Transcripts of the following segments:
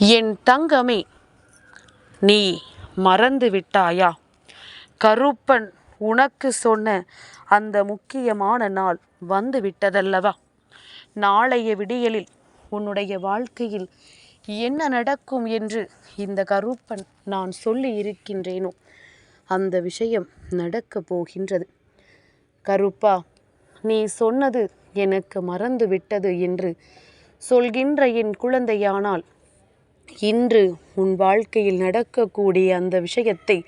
என் தங்கமே நீ மறந்து விட்டாயா கருப்பன் உனக்கு சொன்ன அந்த முக்கியமான நாள் வந்து விட்டதல்லவா நாளைய விடியலில் உன்னுடைய வாழ்க்கையில் என்ன நடக்கும் என்று இந்த கருப்பன் நான் சொல்லி இருக்கின்றேனோ அந்த விஷயம் நடக்கப் போகின்றது. கருப்பா நீ சொன்னது எனக்கு மறந்து விட்டது என்று சொல்கின்ற என் குழந்தையானால் இன்று உன் வாழ்க்கையில் நடக்கக்கூடிய அந்த விஷயத்தை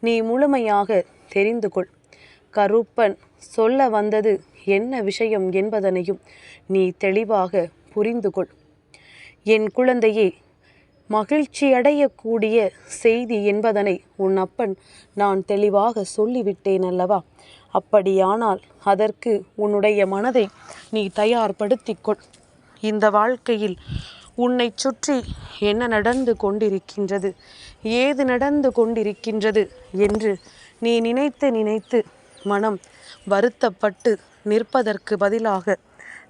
நீ முழுமையாக தெரிந்து கொள். கருப்பன் சொல்ல வந்தது என்ன விஷயம் என்பதனையும் நீ தெளிவாக புரிந்து கொள். என் குழந்தையே மகிழ்ச்சி அடையக்கூடிய செய்தி என்பதனை உன் அப்பன் நான் தெளிவாக சொல்லிவிட்டேன் அல்லவா? அப்படியானால் அதற்கு உன்னுடைய மனதை நீ தயார்படுத்திக்கொள் இந்த வாழ்க்கையில் உன்னை சுற்றி என்ன நடந்து கொண்டிருக்கின்றது? ஏது நடந்து கொண்டிருக்கின்றது என்று நீ நினைத்து நினைத்து மனம் வருத்தப்பட்டு நிற்பதற்கு பதிலாக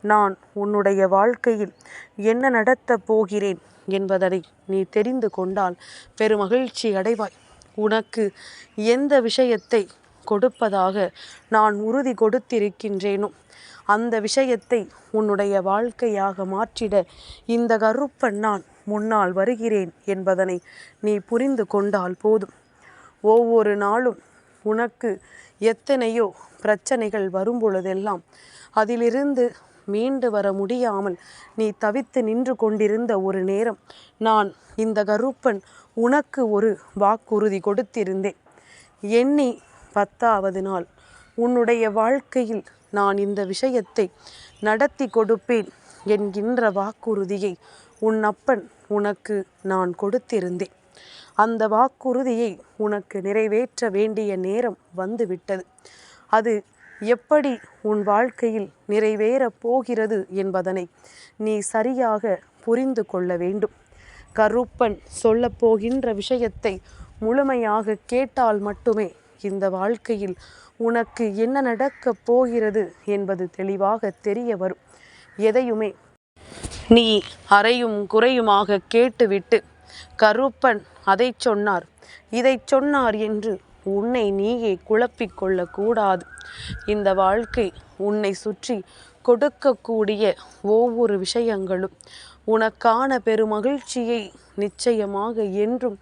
நான் உன்னுடைய வாழ்க்கையில் என்ன நடத்தப் போகிறேன் என்பதனை நீ தெரிந்து கொண்டால் பெருமகிழ்ச்சி அடைவாய். உனக்கு எந்த விஷயத்தை கொடுப்பதாக நான் உறுதி கொடுத்திருக்கின்றேனோ? அந்த விஷயத்தை உன்னுடைய வாழ்க்கையாக மாற்றிட இந்த கருப்பன் நான் முன்னால் வருகிறேன் என்பதனை நீ புரிந்து கொண்டால் போதும். ஒவ்வொரு நாளும் உனக்கு எத்தனையோ பிரச்சனைகள் வரும்பொழுதெல்லாம் அதிலிருந்து மீண்டு வர முடியாமல் நீ தவித்து நின்று கொண்டிருந்த ஒரு நேரம் நான் இந்த கருப்பன் உனக்கு ஒரு வாக்குறுதி கொடுத்திருந்தேன். எண்ணி பத்தாவது நாள் உன்னுடைய வாழ்க்கையில் நான் இந்த விஷயத்தை நடத்தி கொடுப்பேன் என்கின்ற வாக்குறுதியை உன் அப்பன் உனக்கு நான் கொடுத்திருந்தேன். அந்த வாக்குறுதியை உனக்கு நிறைவேற்ற வேண்டிய நேரம் வந்துவிட்டது. அது எப்படி உன் வாழ்க்கையில் நிறைவேறப் போகிறது என்பதனை நீ சரியாக புரிந்து கொள்ள வேண்டும். கருப்பன் சொல்லப்போகின்ற விஷயத்தை முழுமையாக கேட்டால் மட்டுமே இந்த வாழ்க்கையில் உனக்கு என்ன நடக்கப் போகிறது என்பது தெளிவாக தெரிய வரும். எதையுமே நீ அறையும் குறையுமாக கேட்டுவிட்டு கருப்பன் அதை சொன்னார். இதை சொன்னார் என்று உன்னை நீயே குழப்பிக் கொள்ளக்கூடாது. இந்த வாழ்க்கை உன்னை சுற்றி கொடுக்கக்கூடிய ஒவ்வொரு விஷயங்களும் உனக்கான பெருமகிழ்ச்சியை நிச்சயமாக என்றும்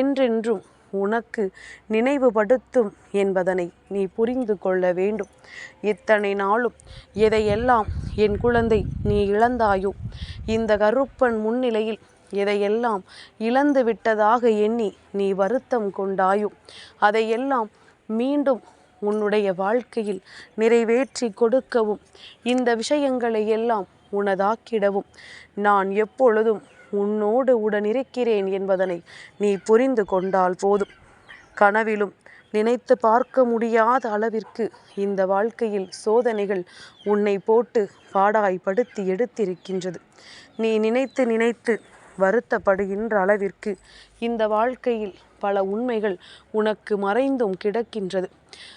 என்றென்றும் உனக்கு நினைவுபடுத்தும் என்பதனை நீ புரிந்து கொள்ள வேண்டும். இத்தனை நாளும் எதையெல்லாம் என் குழந்தை நீ இழந்தாயோ இந்த கருப்பன் முன்னிலையில் எதையெல்லாம் இழந்து விட்டதாக எண்ணி நீ வருத்தம் கொண்டாயோ அதையெல்லாம் மீண்டும் உன்னுடைய வாழ்க்கையில் நிறைவேற்றி கொடுக்கவும் இந்த விஷயங்களை எல்லாம் உனதாக்கிடவும் நான் எப்பொழுதும் உன்னோடு உடனிருக்கிறேன் என்பதனை நீ புரிந்து கொண்டால் போதும். கனவிலும் நினைத்து பார்க்க முடியாத அளவிற்கு இந்த வாழ்க்கையில் சோதனைகள் உன்னை போட்டு பாடாய்படுத்தி எடுத்திருக்கின்றது. நீ நினைத்து நினைத்து வருத்தப்படுகின்ற அளவிற்கு இந்த வாழ்க்கையில் பல உண்மைகள் உனக்கு மறைந்தும் கிடக்கின்றது.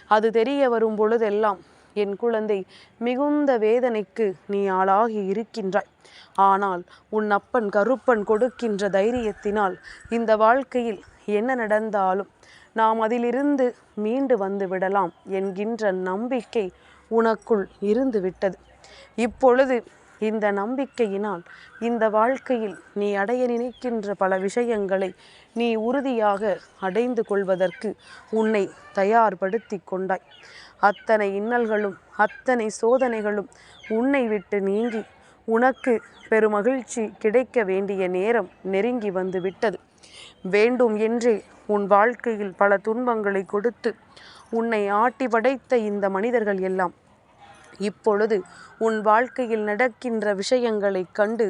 அது தெரிய வரும் பொழுதெல்லாம் என் குழந்தை மிகுந்த வேதனைக்கு நீ ஆளாகி இருக்கின்றாய். ஆனால் உன் அப்பன் கருப்பன் கொடுக்கின்ற தைரியத்தினால் இந்த வாழ்க்கையில் என்ன நடந்தாலும் நாம் அதிலிருந்து மீண்டு வந்து விடலாம் என்கின்ற நம்பிக்கை உனக்குள் இருந்து விட்டது. இப்பொழுது இந்த நம்பிக்கையினால் இந்த வாழ்க்கையில் நீ அடைய நினைக்கின்ற பல விஷயங்களை நீ உறுதியாக அடைந்து கொள்வதற்கு உன்னை தயார்படுத்தி கொண்டாய். அத்தனை இன்னல்களும் அத்தனை சோதனைகளும் உன்னை விட்டு நீங்கி உனக்கு பெருமகிழ்ச்சி கிடைக்க வேண்டிய நேரம் நெருங்கி வந்து விட்டது. வேண்டும் என்றே உன் வாழ்க்கையில் பல துன்பங்களை கொடுத்து உன்னை ஆட்டி படைத்த இந்த மனிதர்கள் எல்லாம் இப்பொழுது உன் வாழ்க்கையில் நடக்கின்ற விஷயங்களை கண்டு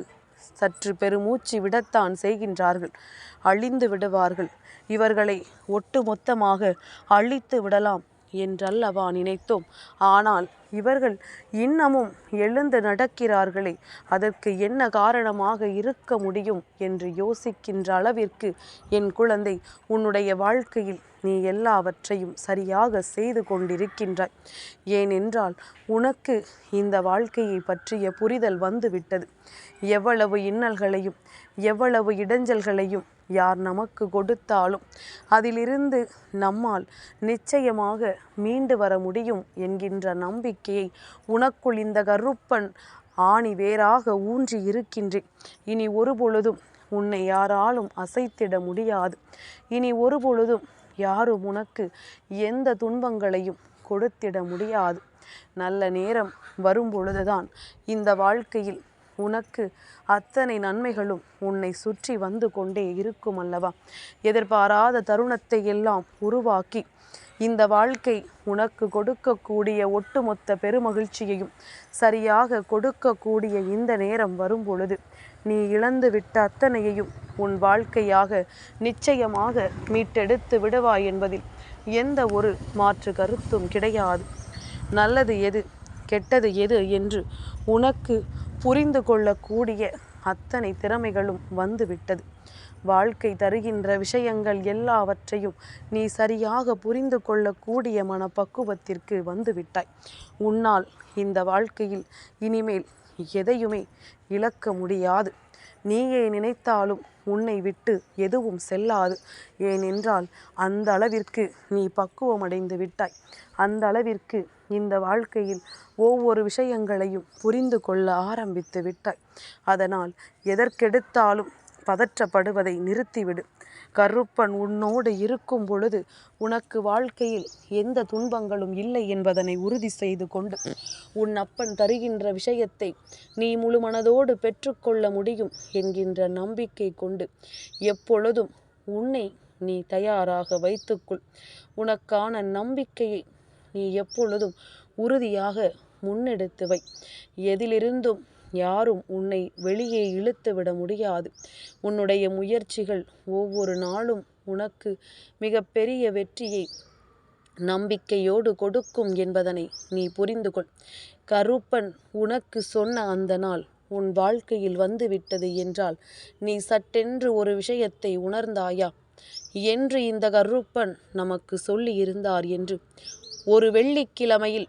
சற்று பெருமூச்சு விடத்தான் செய்கின்றார்கள். அழிந்து விடுவார்கள். இவர்களை ஒட்டுமொத்தமாக அழித்து விடலாம். என்றல்லவா நினைத்தோம். ஆனால் இவர்கள் இன்னமும் எழுந்து நடக்கிறார்களே அதற்கு என்ன காரணமாக இருக்க முடியும் என்று யோசிக்கின்ற அளவிற்கு என் குழந்தை உன்னுடைய வாழ்க்கையில் நீ எல்லாவற்றையும் சரியாக செய்து கொண்டிருக்கின்றாய். ஏனென்றால் உனக்கு இந்த வாழ்க்கையை பற்றிய புரிதல் வந்துவிட்டது. எவ்வளவு இன்னல்களையும் எவ்வளவு இடைஞ்சல்களையும் யார் நமக்கு கொடுத்தாலும் அதிலிருந்து நம்மால் நிச்சயமாக மீண்டு வர முடியும் என்கின்ற நம்பிக்கையை உனக்குள் இந்த கருப்பன் ஆணி வேறாக ஊன்றி இருக்கின்றேன். இனி ஒரு பொழுதும் உன்னை யாராலும் அசைத்திட முடியாது. இனி ஒரு பொழுதும் யாரும் உனக்கு எந்த துன்பங்களையும் கொடுத்திட முடியாது. நல்ல நேரம் வரும் பொழுதுதான் இந்த வாழ்க்கையில் உனக்கு அத்தனை நன்மைகளும் உன்னை சுற்றி வந்து கொண்டே இருக்கும் அல்லவா? எதிர்பாராத தருணத்தை எல்லாம் உருவாக்கி இந்த வாழ்க்கை உனக்கு கொடுக்கக்கூடிய ஒட்டுமொத்த பெருமகிழ்ச்சியையும் சரியாக கொடுக்கக்கூடிய இந்த நேரம் வரும் பொழுது நீ இழந்து விட்ட அத்தனையையும் உன் வாழ்க்கையாக நிச்சயமாக மீட்டெடுத்து விடுவாய் என்பதில் எந்த ஒரு மாற்று கருத்தும் கிடையாது. நல்லது எது கெட்டது எது என்று உனக்கு புரிந்து கொள்ளக்கூடிய அத்தனை திறமைகளும் வந்துவிட்டது. வாழ்க்கை தருகின்ற விஷயங்கள் எல்லாவற்றையும் நீ சரியாக புரிந்து கொள்ளக்கூடிய மனப்பக்குவத்திற்கு வந்துவிட்டாய். உன்னால் இந்த வாழ்க்கையில் இனிமேல் எதையுமே இழக்க முடியாது. நீயே நினைத்தாலும் உன்னை விட்டு எதுவும் செல்லாது. ஏனென்றால் அந்த அளவிற்கு நீ பக்குவமடைந்து விட்டாய். அந்த அளவிற்கு இந்த வாழ்க்கையில் ஒவ்வொரு விஷயங்களையும் புரிந்து கொள்ள ஆரம்பித்து விட்டாய். அதனால் எதற்கெடுத்தாலும் பதற்றப்படுவதை நிறுத்திவிடு. கருப்பன் உன்னோடு இருக்கும் பொழுது உனக்கு வாழ்க்கையில் எந்த துன்பங்களும் இல்லை என்பதனை உறுதி செய்து கொண்டு உன் அப்பன் தருகின்ற விஷயத்தை நீ முழு மனதோடு பெற்றுக்கொள்ள முடியும் என்கின்ற நம்பிக்கை கொண்டு எப்பொழுதும் உன்னை நீ தயாராக வைத்துக்கொள். உனக்கான நம்பிக்கையை நீ எப்பொழுதும் உறுதியாக முன்னெடுத்து வை. எதிலிருந்தும் யாரும் உன்னை வெளியே இழுத்து விட முடியாது. உன்னுடைய முயற்சிகள் ஒவ்வொரு நாளும் உனக்கு மிக பெரிய வெற்றியை நம்பிக்கையோடு கொடுக்கும் என்பதனை நீ புரிந்து கொள். கருப்பன் உனக்கு சொன்ன அந்த நாள் உன் வாழ்க்கையில் வந்துவிட்டது என்றால் நீ சட்டென்று ஒரு விஷயத்தை உணர்ந்தாயா? என்று இந்த கருப்பன் நமக்கு சொல்லி இருந்தார் என்று. ஒரு வெள்ளிக்கிழமையில்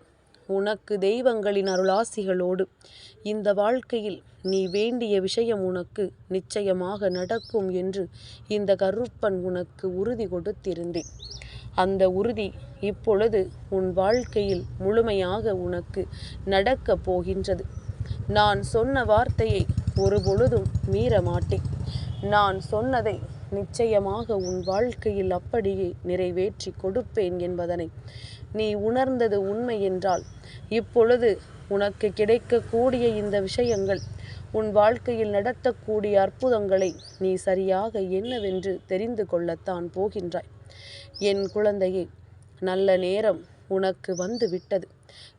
உனக்கு தெய்வங்களின் அருளாசிகளோடு. இந்த வாழ்க்கையில் நீ வேண்டிய விஷயம் உனக்கு நிச்சயமாக நடக்கும் என்று இந்த கருப்பன் உனக்கு உறுதி கொடுத்திருந்தேன். அந்த உறுதி இப்பொழுது உன் வாழ்க்கையில் முழுமையாக உனக்கு நடக்கப் போகின்றது. நான் சொன்ன வார்த்தையை ஒரு பொழுதும் மீற மாட்டேன். நான் சொன்னதை நிச்சயமாக உன் வாழ்க்கையில் அப்படியே நிறைவேற்றி கொடுப்பேன் என்பதனை நீ உணர்ந்தது உண்மை என்றால் இப்பொழுது உனக்கு கிடைக்கக்கூடிய இந்த விஷயங்கள் உன் வாழ்க்கையில் நடத்தக்கூடிய அற்புதங்களை நீ சரியாக என்னவென்று தெரிந்து கொள்ளத்தான் போகின்றாய். என் குழந்தையே நல்ல நேரம் உனக்கு வந்து விட்டது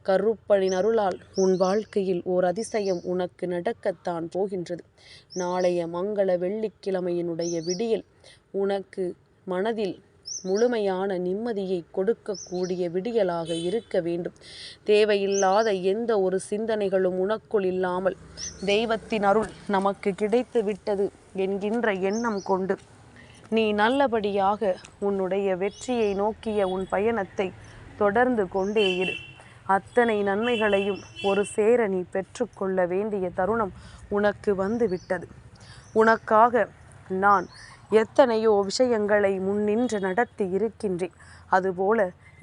கருப்பனின் அருளால் உன் வாழ்க்கையில் ஓர் அதிசயம் உனக்கு நடக்கத்தான் போகின்றது. நாளைய மங்கள வெள்ளிக்கிழமையினுடைய விடியல் உனக்கு மனதில் முழுமையான நிம்மதியை கொடுக்கக்கூடிய விடியலாக இருக்க வேண்டும். தேவையில்லாத எந்த ஒரு சிந்தனைகளும் உனக்குள் இல்லாமல் தெய்வத்தின் அருள் நமக்கு கிடைத்து விட்டது என்கின்ற எண்ணம் கொண்டு நீ நல்லபடியாக உன்னுடைய வெற்றியை நோக்கிய உன் பயணத்தை தொடர்ந்து கொண்டே இரு. அத்தனை நன்மைகளையும் ஒரு சேர நீ பெற்றுக்கொள்ள வேண்டிய தருணம் உனக்கு வந்து விட்டது உனக்காக நான் எத்தனையோ விஷயங்களை முன்னின்று நடத்தி இருக்கின்றேன். அதுபோல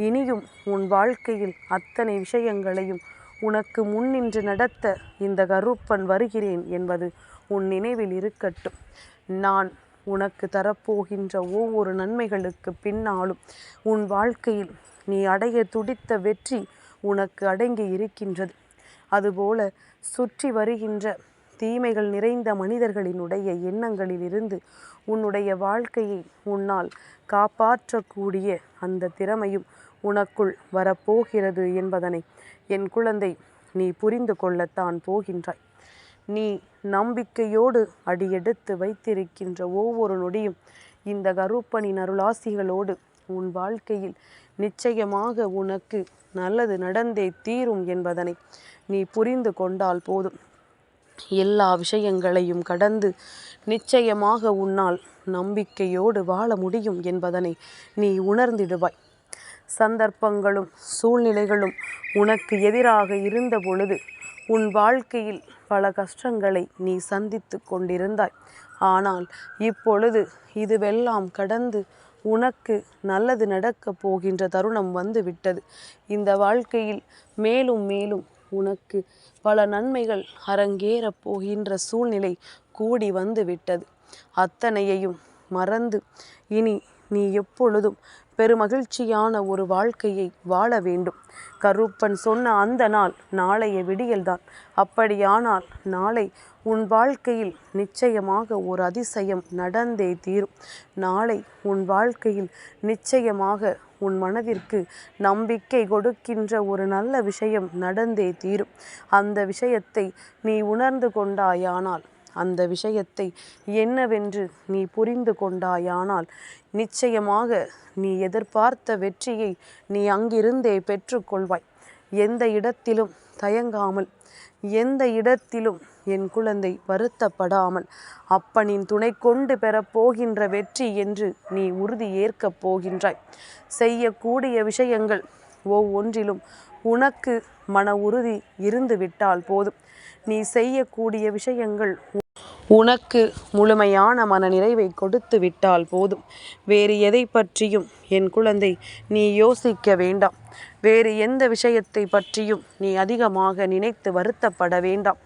இனியும் உன் வாழ்க்கையில் அத்தனை விஷயங்களையும் உனக்கு முன்னின்று நடத்த இந்த கருப்பன் வருகிறேன் என்பது உன் நினைவில் இருக்கட்டும். நான் உனக்கு தரப்போகின்ற ஒவ்வொரு நன்மைகளுக்கு பின்னாலும் உன் வாழ்க்கையில் நீ அடைய துடித்த வெற்றி உனக்கு அடங்கி இருக்கின்றது. அதுபோல சுற்றி வருகின்ற தீமைகள் நிறைந்த மனிதர்களினுடைய எண்ணங்களிலிருந்து உன்னுடைய வாழ்க்கையை உன்னால் காப்பாற்றக்கூடிய அந்த திறமையும் உனக்குள் வரப்போகிறது என்பதனை என் குழந்தை நீ புரிந்து கொள்ளத்தான் போகின்றாய். நீ நம்பிக்கையோடு அடியெடுத்து வைத்திருக்கின்ற ஒவ்வொரு நொடியும் இந்த கருப்பனின் அருளாசிகளோடு உன் வாழ்க்கையில் நிச்சயமாக உனக்கு நல்லது நடந்தே தீரும் என்பதனை நீ புரிந்து கொண்டால் போதும். எல்லா விஷயங்களையும் கடந்து நிச்சயமாக உன்னால் நம்பிக்கையோடு வாழ முடியும் என்பதனை நீ உணர்ந்திடுவாய். சந்தர்ப்பங்களும் சூழ்நிலைகளும் உனக்கு எதிராக இருந்த பொழுது உன் வாழ்க்கையில் பல கஷ்டங்களை நீ சந்தித்து கொண்டிருந்தாய். ஆனால் இப்பொழுது இதுவெல்லாம் கடந்து உனக்கு நல்லது நடக்கப் போகின்ற தருணம் வந்து விட்டது இந்த வாழ்க்கையில் மேலும் மேலும் உனக்கு பல நன்மைகள் அரங்கேறப் போகின்ற சூழ்நிலை கூடி வந்து விட்டது. அத்தனையையும் மறந்து இனி நீ எப்பொழுதும் பெருமகிழ்ச்சியான ஒரு வாழ்க்கையை வாழ வேண்டும். கருப்பன் சொன்ன அந்த நாள் நாளைய விடியல்தான். அப்படியானால் நாளை உன் வாழ்க்கையில் நிச்சயமாக ஒரு அதிசயம் நடந்தே தீரும். நாளை உன் வாழ்க்கையில் நிச்சயமாக உன் மனதிற்கு நம்பிக்கை கொடுக்கின்ற ஒரு நல்ல விஷயம் நடந்தே தீரும். அந்த விஷயத்தை நீ உணர்ந்து கொண்டாயானால் அந்த விஷயத்தை என்னவென்று நீ புரிந்து கொண்டாயானால் நிச்சயமாக நீ எதிர்பார்த்த வெற்றியை நீ அங்கிருந்தே பெற்றுக்கொள்வாய். எந்த இடத்திலும் தயங்காமல் எந்த இடத்திலும் என் குழந்தை வருத்தப்படாமல் அப்பனின் துணை கொண்டு பெறப்போகின்ற வெற்றி என்று நீ உறுதி ஏற்கப் போகின்றாய். செய்யக்கூடிய விஷயங்கள் ஒவ்வொன்றிலும் உனக்கு மன உறுதி இருந்து விட்டால் போதும். நீ செய்யக்கூடிய விஷயங்கள் உனக்கு முழுமையான மன நிறைவை கொடுத்து விட்டால் போதும். வேறு எதை பற்றியும் என் குழந்தை நீ யோசிக்க வேண்டாம். வேறு எந்த விஷயத்தை பற்றியும் நீ அதிகமாக நினைத்து வருத்தப்பட வேண்டாம்.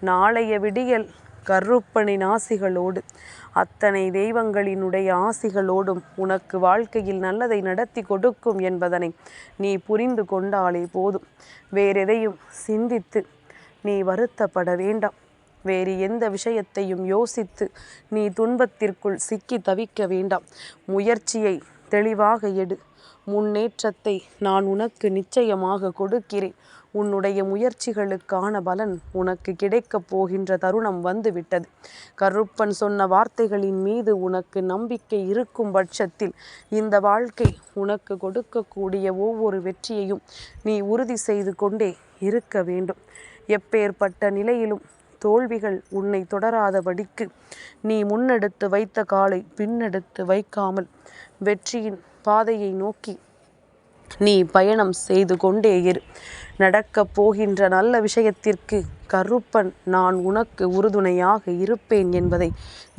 நாளைய விடியல் கருப்பனின் ஆசிகளோடு அத்தனை தெய்வங்களினுடைய ஆசிகளோடும் உனக்கு வாழ்க்கையில் நல்லதை நடத்தி கொடுக்கும் என்பதனை நீ புரிந்து கொண்டாலே போதும். வேறெதையும் சிந்தித்து நீ வருத்தப்பட வேண்டாம். வேறு எந்த விஷயத்தையும் யோசித்து நீ துன்பத்திற்குள் சிக்கி தவிக்க வேண்டாம். முயற்சியை தெளிவாக எடு. முன்னேற்றத்தை நான் உனக்கு நிச்சயமாக கொடுக்கிறேன். உன்னுடைய முயற்சிகளுக்கான பலன் உனக்கு கிடைக்கப் போகின்ற தருணம் வந்துவிட்டது. கருப்பன் சொன்ன வார்த்தைகளின் மீது உனக்கு நம்பிக்கை இருக்கும் பட்சத்தில் இந்த வாழ்க்கை உனக்கு கொடுக்கக்கூடிய ஒவ்வொரு வெற்றியையும் நீ உறுதி செய்து கொண்டே இருக்க வேண்டும். எப்பேற்பட்ட நிலையிலும் தோல்விகள் உன்னை தொடராதபடிக்கு நீ முன்னெடுத்து வைத்த காலை பின்னெடுத்து வைக்காமல் வெற்றியின் பாதையை நோக்கி நீ பயணம் செய்து கொண்டே இரு. நடக்கப் போகின்ற நல்ல விஷயத்திற்கு கருப்பன் நான் உனக்கு உறுதுணையாக இருப்பேன் என்பதை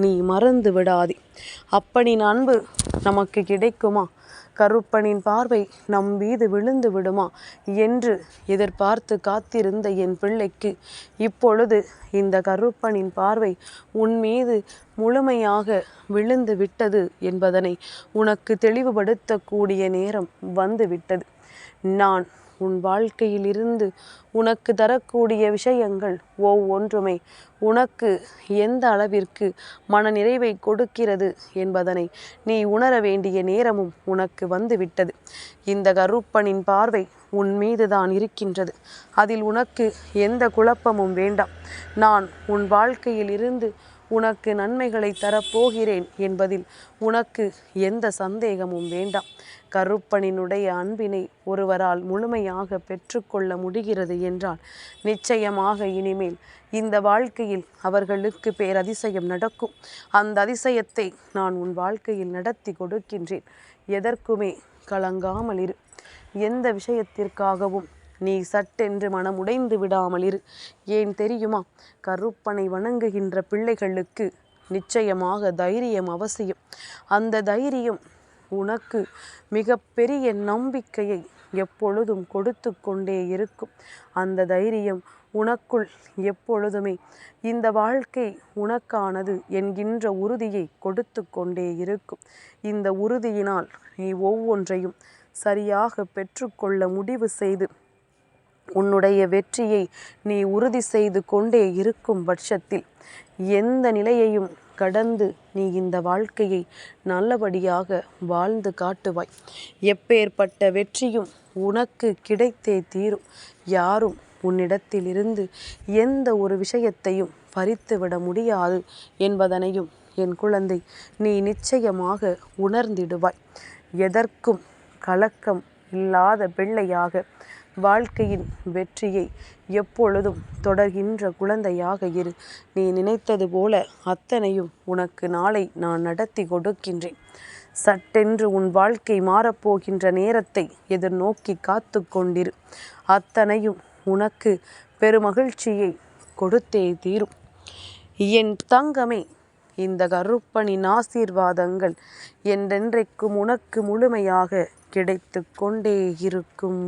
நீ மறந்து விடாதே அப்பனின் அன்பு நமக்கு கிடைக்குமா? கருப்பனின் பார்வை நம் மீது விழுந்து விடுமா என்று எதிர்பார்த்து காத்திருந்த என் பிள்ளைக்கு. இப்பொழுது இந்த கருப்பனின் பார்வை உன் மீது முழுமையாக விழுந்து விட்டது என்பதனை உனக்கு தெளிவுபடுத்தக்கூடிய நேரம் வந்துவிட்டது நான் உன் வாழ்க்கையில் இருந்து உனக்கு தரக்கூடிய விஷயங்கள் ஒவ்வொன்றுமே உனக்கு எந்த அளவிற்கு மன நிறைவை கொடுக்கிறது என்பதனை நீ உணர வேண்டிய நேரமும் உனக்கு வந்துவிட்டது. இந்த கருப்பனின் பார்வை உன் மீதுதான் இருக்கின்றது. அதில் உனக்கு எந்த குழப்பமும் வேண்டாம். நான் உன் வாழ்க்கையில் இருந்து உனக்கு நன்மைகளை தரப்போகிறேன் என்பதில் உனக்கு எந்த சந்தேகமும் வேண்டாம். கருப்பனினுடைய அன்பினை ஒருவரால் முழுமையாக பெற்றுக்கொள்ள முடிகிறது என்றால் நிச்சயமாக இனிமேல் இந்த வாழ்க்கையில் அவர்களுக்கு பேரதிசயம் நடக்கும். அந்த அதிசயத்தை நான் உன் வாழ்க்கையில் நடத்தி கொடுக்கின்றேன். எதற்குமே கலங்காமல் இரு. எந்த விஷயத்திற்காகவும் நீ சட்டென்று மனமுடைந்து விடாமல் இரு. ஏன் தெரியுமா? கருப்பனை வணங்குகின்ற பிள்ளைகளுக்கு நிச்சயமாக தைரியம் அவசியம். அந்த தைரியம் உனக்கு மிகப்பெரிய நம்பிக்கையை எப்பொழுதும் கொடுத்து கொண்டே இருக்கும். அந்த தைரியம் உனக்குள் எப்பொழுதுமே இந்த வாழ்க்கை உனக்கானது என்கின்ற உறுதியை கொடுத்து கொண்டே இருக்கும். இந்த உறுதியினால் நீ ஒவ்வொன்றையும் சரியாக பெற்றுக்கொள்ள முடிவு செய்து உன்னுடைய வெற்றியை நீ உறுதி செய்து கொண்டே இருக்கும் பட்சத்தில் எந்த நிலையையும் கடந்து நீ இந்த வாழ்க்கையை நல்லபடியாக வாழ்ந்து காட்டுவாய். எப்பேற்பட்ட வெற்றியும் உனக்கு கிடைத்தே தீரும். யாரும் உன்னிடத்திலிருந்து எந்த ஒரு விஷயத்தையும் பறித்துவிட முடியாது என்பதனையும் என் குழந்தை நீ நிச்சயமாக உணர்ந்திடுவாய். எதற்கும் கலக்கம் இல்லாத பிள்ளையாக வாழ்க்கையின் வெற்றியை எப்பொழுதும் தொடர்கின்ற குழந்தையாக இரு. நீ நினைத்தது போல அத்தனையும் உனக்கு நாளை நான் நடத்தி கொடுக்கின்றேன். சட்டென்று உன் வாழ்க்கை மாறப்போகின்ற நேரத்தை எதிர்நோக்கி காத்து கொண்டிரு. அத்தனையும் உனக்கு பெருமகிழ்ச்சியை கொடுத்தே தீரும். என் தங்கமே இந்த கருப்பனின் ஆசீர்வாதங்கள் என்றென்றைக்கும் உனக்கு முழுமையாக கிடைத்து கொண்டே இருக்கும்.